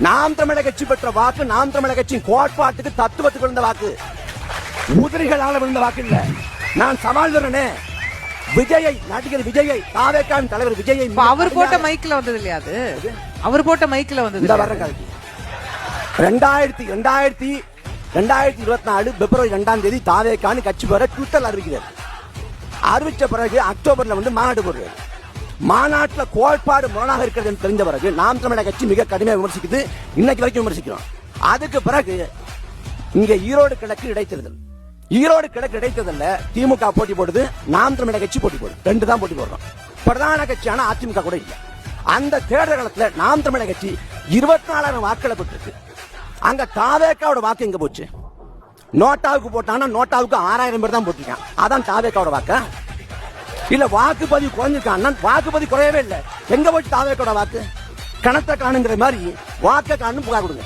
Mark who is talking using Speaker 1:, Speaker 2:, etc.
Speaker 1: நாம் தமிழக கட்சி பெற்ற வாக்கு நாம் தமிழக கட்சியின் கோட்பாட்டுக்கு தத்துவத்துக்கு விழுந்த வாக்கு. உதிரிகளால விழுந்த வாக்கு இல்ல. நான் சவால் விடுறேனே. விஜயை நடிகர் விஜயை தாவேக்காவின் தலைவர் விஜயை
Speaker 2: அவர் போட்ட மைக்ல வந்தது இல்லையா அது? அவர் போட்ட மைக்ல வந்தது
Speaker 1: இந்த? வர்ற கல்வி ரெண்டாயிரத்தி ரெண்டாயிரத்தி ரெண்டாயிரத்தி இருபத்தி நாலு பிப்ரவரி ரெண்டாம் தேதி தாவேக்கான்னு கட்சி பெற ட்விட்டர்ல அறிவிக்கிறார் அறிவிச்ச பிறகு அக்டோபர்ல வந்து மாநாடு போடுறாரு மாநாட்டுல கோட்பாடு முரணாக இருக்கிறது தெரிந்த தெரிஞ்ச பிறகு நாம் தமிழக கட்சி மிக கடுமையாக விமர்சிக்குது. இன்னைக்கு வரைக்கும் விமர்சிக்கிறோம். அதுக்கு பிறகு இங்க ஈரோடு கிழக்கு இடைத்தேர்தல். ஈரோடு கிழக்கு இடைத்தேர்தல்ல திமுக போட்டி போடுது நாம் தமிழக கட்சி போட்டி போடுது. ரெண்டு தான் போட்டி போடுறோம். பிரதான கட்சியான அதிமுக கூட இல்லை. அந்த தேர்தல் நாம் தமிழக கட்சி இருபத்தி நாலாயிரம் வாக்களை பெற்றிருக்கு. அங்க தாவேக்காவோட வாக்கு எங்க போச்சு? நோட்டாவுக்கு போட்டான்னா நோட்டாவுக்கு ஆறாயிரம் பேர் தான் போட்டிருக்கான் அதான் தாவேக்காவோட வாக்கா? இல்ல வாக்குப்பதிவு குறைஞ்சிருக்கான் வாக்குப்பதிவு குறையவே இல்லை. எங்க தாதவே கூட வாக்கு? கணத்தை காணுங்கிற மாதிரி வாக்க காணும் புகார் கொடுங்க.